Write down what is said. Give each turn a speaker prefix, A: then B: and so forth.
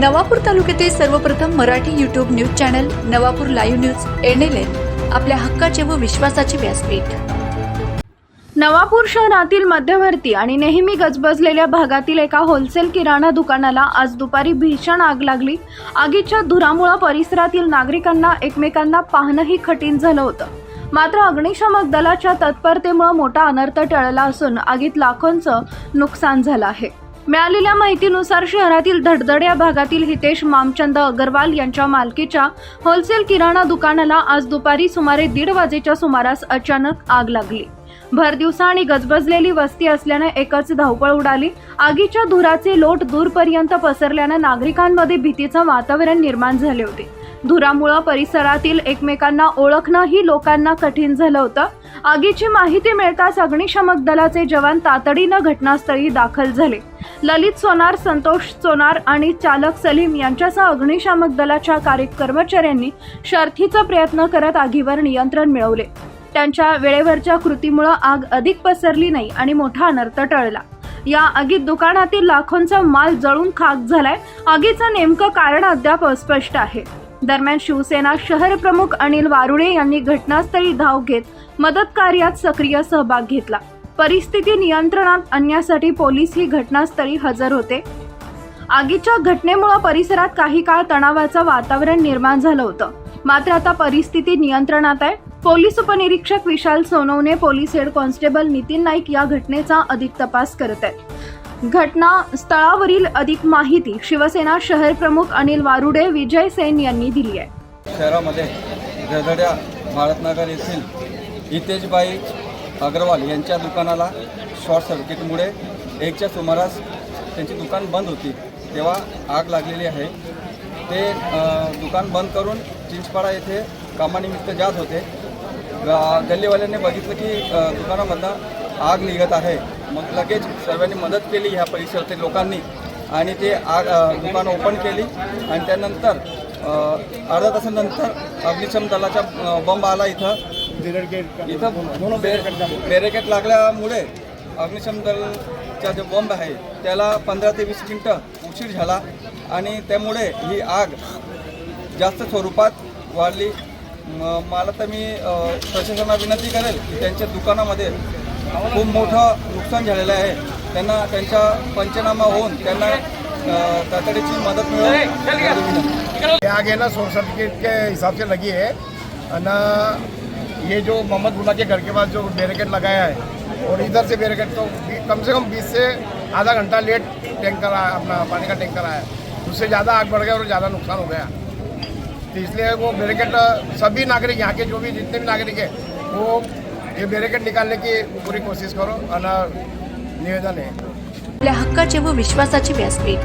A: नवापूर तालुक्यातील सर्वप्रथम Marathi YouTube news channel Navapur live news N आपल्या हक्काचे व विश्वासाचे व्यासपीठ.
B: नवापूर शहरातील मध्यवर्ती आणि नेहमी गजबजलेल्या भागातील एका होलसेल किराणा दुकानाला आज दुपारी भीषण आग लागली. आगीच्या धुरामुळे परिसरातील नागरिकांना एकमेकांना पाहणंही कठीण झालं होतं. मात्र अग्निशामक दलाच्या तत्परतेमुळे मोठा अनर्थ टळला असून आगीत लाखोंचं नुकसान झालं आहे. मिळालेल्या माहितीनुसार शहरातील धडधड या भागातील हितेश मामचंद अगरवाल यांच्या मालकीच्या होलसेल किराणा दुकानाला आज दुपारी सुमारे दीड वाजेच्या सुमारास अचानक आग लागली. भर दिवसा आणि गजबजलेली वस्ती असल्याने एकच धावपळ उडाली. आगीच्या धुराचे लोट दूरपर्यंत पसरल्यानं नागरिकांमध्ये भीतीचं वातावरण निर्माण झाले होते. धुरामुळं परिसरातील एकमेकांना ओळखणंही लोकांना कठीण झालं होतं. आगीची माहिती मिळताच अग्निशमक दलाचे जवान तातडीनं घटनास्थळी दाखल झाले. ललित सोनार संतोष सोनार आणि चालक सलीम यांच्यासह अग्निशामक दलाच्या कार्य कर्मचाऱ्यांनी शर्थीचा प्रयत्न करत आगीवर नियंत्रण मिळवले. त्यांच्या वेळेवरच्या कृतीमुळं आग अधिक पसरली नाही आणि मोठा अनर्थ टळला. या आगीत दुकानातील लाखोंचा माल जळून खाक झालाय. आगीचं नेमकं कारण अद्याप अस्पष्ट आहे. दरम्यान शिवसेना शहर प्रमुख अनिल वारुळे यांनी घटनास्थळी धाव घेत मदत कार्यात सक्रिय सहभाग घेतला. परिस्थिती नियंत्रणात आणण्यासाठी पोलीस ही घटनास्थळी हजर होते. आगीच्या घटनेमुळे परिसरात काही काळ तणावाचं वातावरण निर्माण झालं होतं. मात्र आता परिस्थिती नियंत्रणात आहे. पोलीस उपनिरीक्षक Vishal Sonawane police head constable Nitin Naik या घटनेचा अधिक तपास करत आहेत. घटना स्थळावरील अधिक माहिती शिवसेना शहर प्रमुख अनिल वारुडे विजय सेन यांनी दिली आहे.
C: शहरामध्ये गरदड्या भारतनगर येथील हितेशबाई अग्रवाल यांच्या दुकानाला शॉर्ट सर्किटमुळे एकच्या सुमारास त्यांची दुकान बंद होती. तेव्हा आग लागलेली आहे. ते दुकान बंद करून चिंचपाडा येथे कामानिमित्त जात होते. ग- गल्लीवाल्यांनी बघितलं की दुकानामधला आग निघत आहे. मग लगेच सर्वांनी मदत केली ह्या परिसरातील लोकांनी आणि ते आग दुकान ओपन केली आणि त्यानंतर अर्धा तासानंतर अग्निशम दलाचा बंब आला इथं. इथं बेरेकेट लागल्यामुळे अग्निशम दलचा जो बंब आहे त्याला पंधरा ते वीस मिनटं उशीर झाला आणि त्यामुळे ही आग जास्त स्वरूपात वाढली. मला तर मी प्रशासना प्रशासनाला विनंती करेल की त्यांच्या दुकानामध्ये खूप मोठं नुकसान झालेलं आहे. त्यांना त्यांचा पंचनामा होऊन त्यांना तातडीची मदत मिळेल एवढी विनंती
D: ना शॉर्ट सर्किट के हिसाब से लगी है। ना ये जो मोहम्मद बुला के घर के पास जो बैरिकेड लगाया है और इधर से बैरिकेड तो कम से कम 20 से आधा घंटा लेट टैंकर आया अपना पानी का टैंकर आया उससे ज़्यादा आग बढ़ गया और ज़्यादा नुकसान हो गया। तो इसलिए वो बैरिकेड सभी नागरिक यहाँ के जो भी जितने भी नागरिक है वो ये बैरिकेड निकालने की पूरी कोशिश करो और निवेदन है।
A: आपल्या हक्काचे व विश्वासाचे व्यासपीठ.